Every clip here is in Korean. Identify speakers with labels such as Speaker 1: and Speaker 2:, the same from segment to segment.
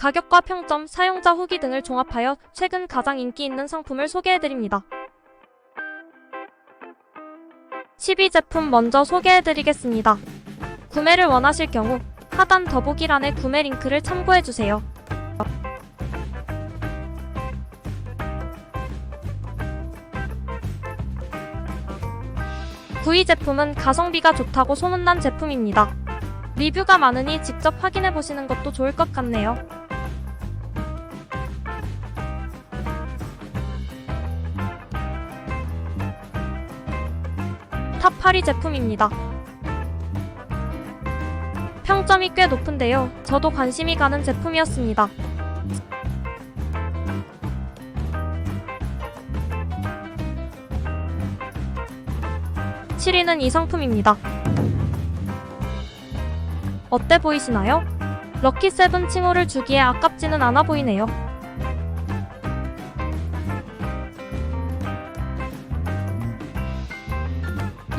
Speaker 1: 가격과 평점, 사용자 후기 등을 종합하여 최근 가장 인기 있는 상품을 소개해드립니다. 12 제품 먼저 소개해드리겠습니다. 구매를 원하실 경우 하단 더보기란의 구매 링크를 참고해주세요. 구이 제품은 가성비가 좋다고 소문난 제품입니다. 리뷰가 많으니 직접 확인해 보시는 것도 좋을 것 같네요. 탑 8위 제품입니다. 평점이 꽤 높은데요. 저도 관심이 가는 제품이었습니다. (7위는) 이 상품입니다. 어때 보이시나요? 럭키 세븐 칭호를 주기에 아깝지는 않아 보이네요.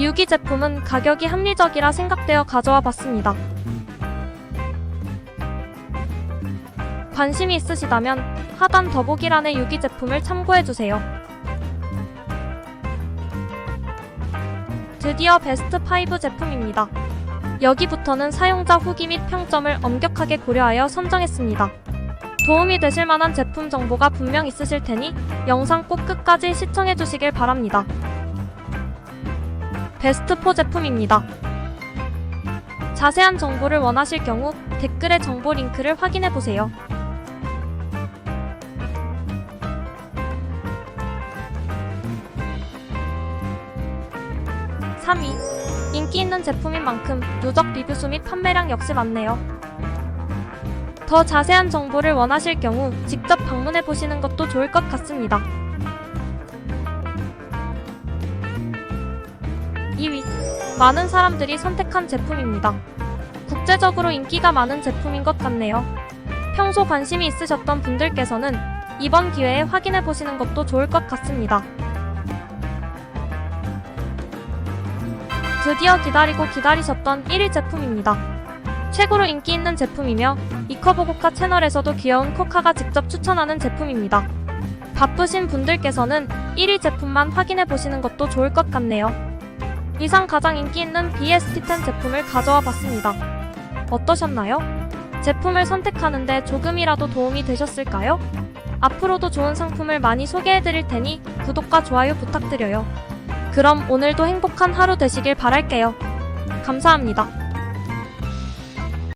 Speaker 1: 유기 제품은 가격이 합리적이라 생각되어 가져와 봤습니다. 관심이 있으시다면 하단 더보기란의 유기 제품을 참고해주세요. 드디어 베스트 5 제품입니다. 여기부터는 사용자 후기 및 평점을 엄격하게 고려하여 선정했습니다. 도움이 되실 만한 제품 정보가 분명 있으실 테니 영상 꼭 끝까지 시청해 주시길 바랍니다. 베스트 4 제품입니다. 자세한 정보를 원하실 경우 댓글의 정보 링크를 확인해 보세요. (3위) 인기 있는 제품인 만큼 누적 리뷰 수 및 판매량 역시 많네요. 더 자세한 정보를 원하실 경우 직접 방문해 보시는 것도 좋을 것 같습니다. 2위. 많은 사람들이 선택한 제품입니다. 국제적으로 인기가 많은 제품인 것 같네요. 평소 관심이 있으셨던 분들께서는 이번 기회에 확인해 보시는 것도 좋을 것 같습니다. 드디어 기다리고 기다리셨던 1위 제품입니다. 최고로 인기 있는 제품이며 이커버고카 채널에서도 귀여운 코카가 직접 추천하는 제품입니다. 바쁘신 분들께서는 1위 제품만 확인해 보시는 것도 좋을 것 같네요. 이상 가장 인기 있는 BST10 제품을 가져와 봤습니다. 어떠셨나요? 제품을 선택하는데 조금이라도 도움이 되셨을까요? 앞으로도 좋은 상품을 많이 소개해 드릴 테니 구독과 좋아요 부탁드려요. 그럼 오늘도 행복한 하루 되시길 바랄게요. 감사합니다.